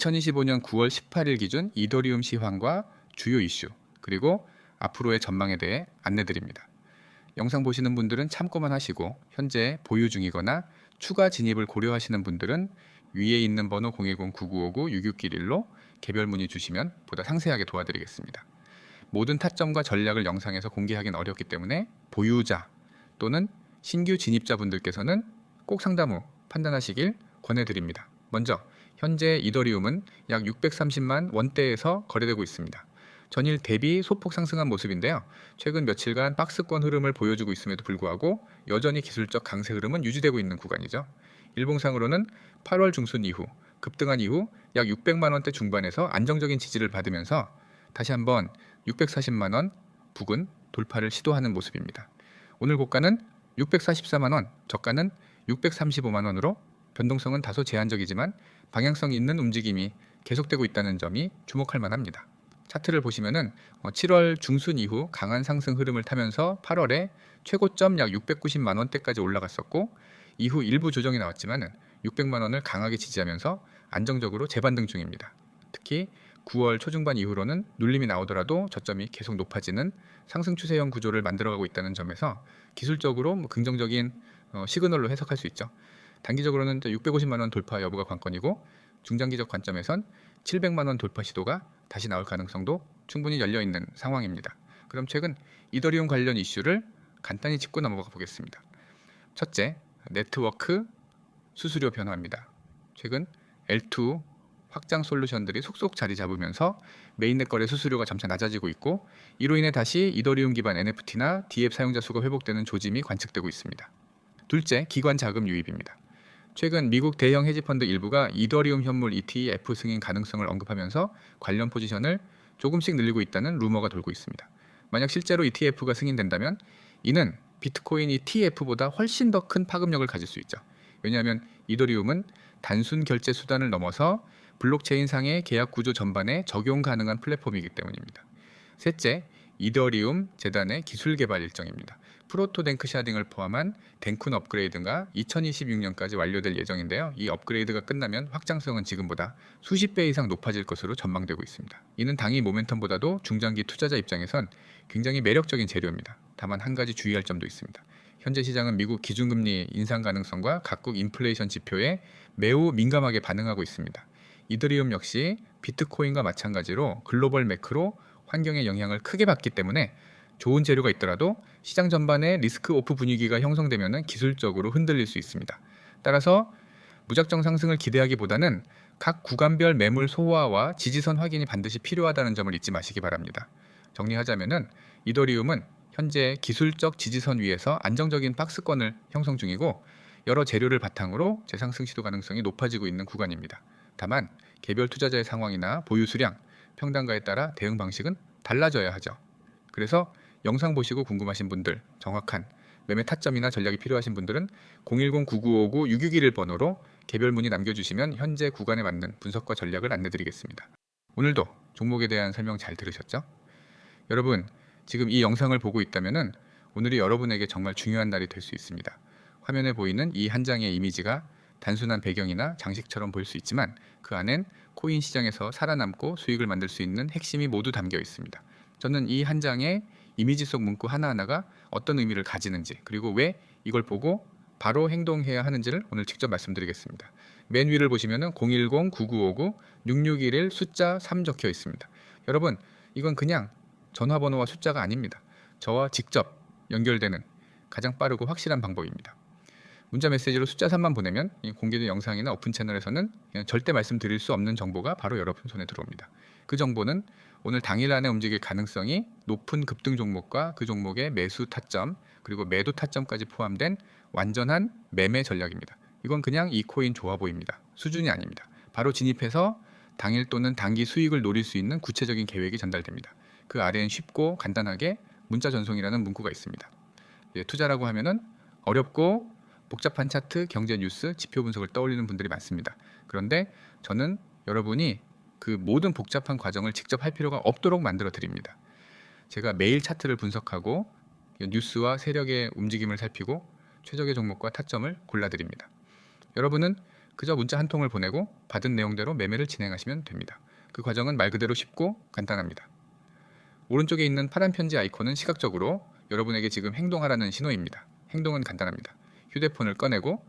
2025년 9월 18일 기준 이더리움 시황과 주요 이슈 그리고 앞으로의 전망에 대해 안내드립니다. 영상 보시는 분들은 참고만 하시고 현재 보유 중이거나 추가 진입을 고려하시는 분들은 위에 있는 번호 010-9959-6611로 개별 문의 주시면 보다 상세하게 도와드리겠습니다. 모든 타점과 전략을 영상에서 공개하기는 어렵기 때문에 보유자 또는 신규 진입자분들께서는 꼭 상담 후 판단하시길 권해드립니다. 먼저 현재 이더리움은 약 630만 원대에서 거래되고 있습니다. 전일 대비 소폭 상승한 모습인데요. 최근 며칠간 박스권 흐름을 보여주고 있음에도 불구하고 여전히 기술적 강세 흐름은 유지되고 있는 구간이죠. 일봉상으로는 8월 중순 이후 급등한 이후 약 600만 원대 중반에서 안정적인 지지를 받으면서 다시 한번 640만 원 부근 돌파를 시도하는 모습입니다. 오늘 고가는 644만 원, 저가는 635만 원으로 변동성은 다소 제한적이지만 방향성 있는 움직임이 계속되고 있다는 점이 주목할 만합니다. 차트를 보시면은 7월 중순 이후 강한 상승 흐름을 타면서 8월에 최고점 약 690만 원대까지 올라갔었고 이후 일부 조정이 나왔지만은 600만 원을 강하게 지지하면서 안정적으로 재반등 중입니다. 특히 9월 초중반 이후로는 눌림이 나오더라도 저점이 계속 높아지는 상승 추세형 구조를 만들어가고 있다는 점에서 기술적으로 뭐 긍정적인 어, 시그널로 해석할 수 있죠. 단기적으로는 650만 원 돌파 여부가 관건이고 중장기적 관점에선 700만 원 돌파 시도가 다시 나올 가능성도 충분히 열려 있는 상황입니다. 그럼 최근 이더리움 관련 이슈를 간단히 짚고 넘어가 보겠습니다. 첫째, 네트워크 수수료 변화입니다. 최근 L2 확장 솔루션들이 속속 자리 잡으면서 메인넷 거래 수수료가 점차 낮아지고 있고 이로 인해 다시 이더리움 기반 NFT나 DApp 사용자 수가 회복되는 조짐이 관측되고 있습니다. 둘째, 기관 자금 유입입니다. 최근 미국 대형 헤지펀드 일부가 이더리움 현물 ETF 승인 가능성을 언급하면서 관련 포지션을 조금씩 늘리고 있다는 루머가 돌고 있습니다. 만약 실제로 ETF가 승인된다면 이는 비트코인 ETF보다 훨씬 더 큰 파급력을 가질 수 있죠. 왜냐하면 이더리움은 단순 결제 수단을 넘어서 블록체인 상의 계약 구조 전반에 적용 가능한 플랫폼이기 때문입니다. 셋째, 이더리움 재단의 기술 개발 일정입니다. 프로토 댕크 샤딩을 포함한 댕쿤 업그레이드가 2026년까지 완료될 예정인데요. 이 업그레이드가 끝나면 확장성은 지금보다 수십 배 이상 높아질 것으로 전망되고 있습니다. 이는 당위 모멘텀보다도 중장기 투자자 입장에선 굉장히 매력적인 재료입니다. 다만 한 가지 주의할 점도 있습니다. 현재 시장은 미국 기준금리 인상 가능성과 각국 인플레이션 지표에 매우 민감하게 반응하고 있습니다. 이더리움 역시 비트코인과 마찬가지로 글로벌 매크로 환경의 영향을 크게 받기 때문에 좋은 재료가 있더라도 시장 전반에 리스크 오프 분위기가 형성되면 기술적으로 흔들릴 수 있습니다. 따라서 무작정 상승을 기대하기보다는 각 구간별 매물 소화와 지지선 확인이 반드시 필요하다는 점을 잊지 마시기 바랍니다. 정리하자면은 이더리움은 현재 기술적 지지선 위에서 안정적인 박스권을 형성 중이고 여러 재료를 바탕으로 재상승 시도 가능성이 높아지고 있는 구간입니다. 다만 개별 투자자의 상황이나 보유 수량, 평단가에 따라 대응 방식은 달라져야 하죠. 그래서 영상 보시고 궁금하신 분들, 정확한 매매 타점이나 전략이 필요하신 분들은 010-9959-6611 번호로 개별 문의 남겨주시면 현재 구간에 맞는 분석과 전략을 안내드리겠습니다. 오늘도 종목에 대한 설명 잘 들으셨죠? 여러분, 지금 이 영상을 보고 있다면 오늘이 여러분에게 정말 중요한 날이 될 수 있습니다. 화면에 보이는 이 한 장의 이미지가 단순한 배경이나 장식처럼 보일 수 있지만 그 안엔 코인 시장에서 살아남고 수익을 만들 수 있는 핵심이 모두 담겨 있습니다. 저는 이 한 장의 이미지 속 문구 하나하나가 어떤 의미를 가지는지 그리고 왜 이걸 보고 바로 행동해야 하는지를 오늘 직접 말씀드리겠습니다. 맨 위를 보시면은 010-9959-6611 숫자 3 적혀 있습니다. 여러분, 이건 그냥 전화번호와 숫자가 아닙니다. 저와 직접 연결되는 가장 빠르고 확실한 방법입니다. 문자 메시지로 숫자 3만 보내면 공개된 영상이나 오픈 채널에서는 절대 말씀드릴 수 없는 정보가 바로 여러분 손에 들어옵니다. 그 정보는 오늘 당일 안에 움직일 가능성이 높은 급등 종목과 그 종목의 매수 타점 그리고 매도 타점까지 포함된 완전한 매매 전략입니다. 이건 그냥 이 코인 좋아 보입니다. 수준이 아닙니다. 바로 진입해서 당일 또는 단기 수익을 노릴 수 있는 구체적인 계획이 전달됩니다. 그 아래엔 쉽고 간단하게 문자 전송이라는 문구가 있습니다. 예, 투자라고 하면은 어렵고 복잡한 차트, 경제 뉴스, 지표 분석을 떠올리는 분들이 많습니다. 그런데 저는 여러분이 그 모든 복잡한 과정을 직접 할 필요가 없도록 만들어 드립니다. 제가 매일 차트를 분석하고 뉴스와 세력의 움직임을 살피고 최적의 종목과 타점을 골라 드립니다. 여러분은 그저 문자 한 통을 보내고 받은 내용대로 매매를 진행하시면 됩니다. 그 과정은 말 그대로 쉽고 간단합니다. 오른쪽에 있는 파란 편지 아이콘은 시각적으로 여러분에게 지금 행동하라는 신호입니다. 행동은 간단합니다. 휴대폰을 꺼내고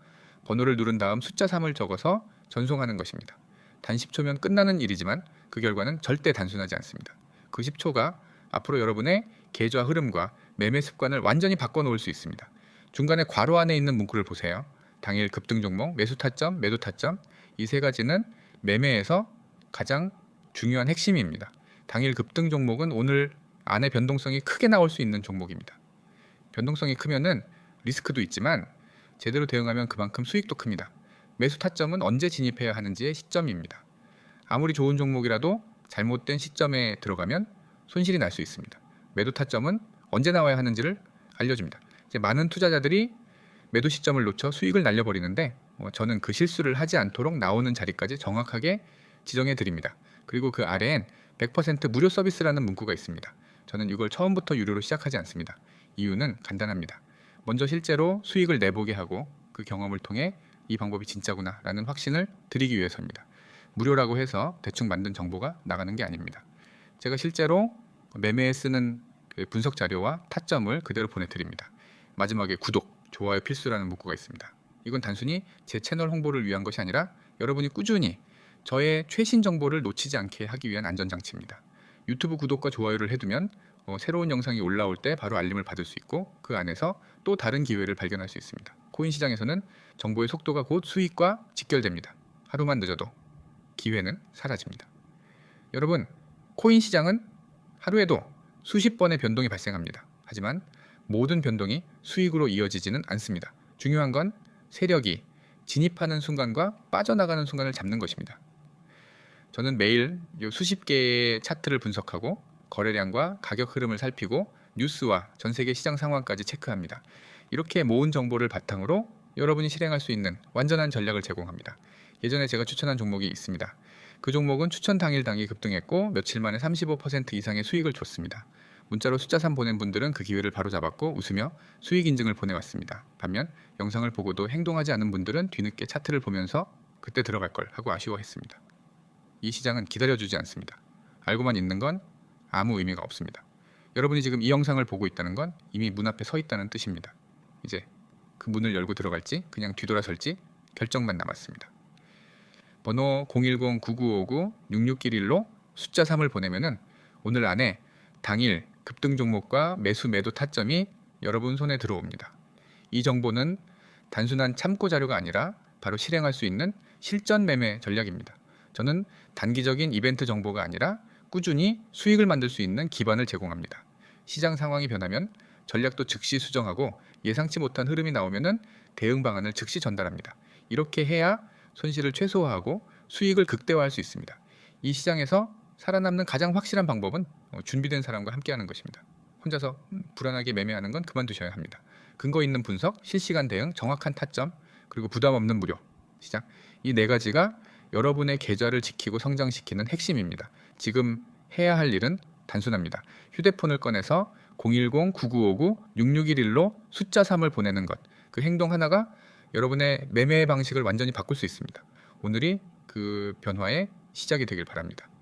번호를 누른 다음 숫자 3을 적어서 전송하는 것입니다. 단 10초면 끝나는 일이지만 그 결과는 절대 단순하지 않습니다. 그 10초가 앞으로 여러분의 계좌 흐름과 매매 습관을 완전히 바꿔놓을 수 있습니다. 중간에 괄호 안에 있는 문구를 보세요. 당일 급등 종목, 매수 타점, 매도 타점 이 세 가지는 매매에서 가장 중요한 핵심입니다. 당일 급등 종목은 오늘 안에 변동성이 크게 나올 수 있는 종목입니다. 변동성이 크면은 리스크도 있지만 제대로 대응하면 그만큼 수익도 큽니다. 매수 타점은 언제 진입해야 하는지의 시점입니다. 아무리 좋은 종목이라도 잘못된 시점에 들어가면 손실이 날 수 있습니다. 매도 타점은 언제 나와야 하는지를 알려줍니다. 이제 많은 투자자들이 매도 시점을 놓쳐 수익을 날려버리는데 어, 저는 그 실수를 하지 않도록 나오는 자리까지 정확하게 지정해 드립니다. 그리고 그 아래엔 100% 무료 서비스라는 문구가 있습니다. 저는 이걸 처음부터 유료로 시작하지 않습니다. 이유는 간단합니다. 먼저 실제로 수익을 내보게 하고 그 경험을 통해 이 방법이 진짜구나라는 확신을 드리기 위해서입니다. 무료라고 해서 대충 만든 정보가 나가는 게 아닙니다. 제가 실제로 매매에 쓰는 그 분석 자료와 타점을 그대로 보내드립니다. 마지막에 구독, 좋아요 필수라는 문구가 있습니다. 이건 단순히 제 채널 홍보를 위한 것이 아니라 여러분이 꾸준히 저의 최신 정보를 놓치지 않게 하기 위한 안전장치입니다. 유튜브 구독과 좋아요를 해두면 어, 새로운 영상이 올라올 때 바로 알림을 받을 수 있고 그 안에서 또 다른 기회를 발견할 수 있습니다. 코인 시장에서는 정보의 속도가 곧 수익과 직결됩니다. 하루만 늦어도 기회는 사라집니다. 여러분, 코인 시장은 하루에도 수십 번의 변동이 발생합니다. 하지만 모든 변동이 수익으로 이어지지는 않습니다. 중요한 건 세력이 진입하는 순간과 빠져나가는 순간을 잡는 것입니다. 저는 매일 요 수십 개의 차트를 분석하고 거래량과 가격 흐름을 살피고 뉴스와 전 세계 시장 상황까지 체크합니다. 이렇게 모은 정보를 바탕으로 여러분이 실행할 수 있는 완전한 전략을 제공합니다. 예전에 제가 추천한 종목이 있습니다. 그 종목은 추천 당일 당일 급등했고 며칠 만에 35% 이상의 수익을 줬습니다. 문자로 숫자 3 보낸 분들은 그 기회를 바로 잡았고 웃으며 수익 인증을 보내왔습니다. 반면 영상을 보고도 행동하지 않은 분들은 뒤늦게 차트를 보면서 그때 들어갈 걸 하고 아쉬워했습니다. 이 시장은 기다려주지 않습니다. 알고만 있는 건 아무 의미가 없습니다. 여러분이 지금 이 영상을 보고 있다는 건 이미 문 앞에 서 있다는 뜻입니다. 이제 그 문을 열고 들어갈지 그냥 뒤돌아설지 결정만 남았습니다. 번호 010-9959-6611로 숫자 3을 보내면은 오늘 안에 당일 급등 종목과 매수 매도 타점이 여러분 손에 들어옵니다. 이 정보는 단순한 참고 자료가 아니라 바로 실행할 수 있는 실전 매매 전략입니다. 저는 단기적인 이벤트 정보가 아니라 꾸준히 수익을 만들 수 있는 기반을 제공합니다. 시장 상황이 변하면 전략도 즉시 수정하고 예상치 못한 흐름이 나오면은 대응 방안을 즉시 전달합니다. 이렇게 해야 손실을 최소화하고 수익을 극대화할 수 있습니다. 이 시장에서 살아남는 가장 확실한 방법은 어, 준비된 사람과 함께하는 것입니다. 혼자서 음, 불안하게 매매하는 건 그만두셔야 합니다. 근거 있는 분석, 실시간 대응, 정확한 타점, 그리고 부담 없는 무료 시장 이 네 가지가 여러분의 계좌를 지키고 성장시키는 핵심입니다. 지금 해야 할 일은 단순합니다. 휴대폰을 꺼내서 010-9959-6611로 숫자 3을 보내는 것. 그 행동 하나가 여러분의 매매 방식을 완전히 바꿀 수 있습니다. 오늘이 그 변화의 시작이 되길 바랍니다.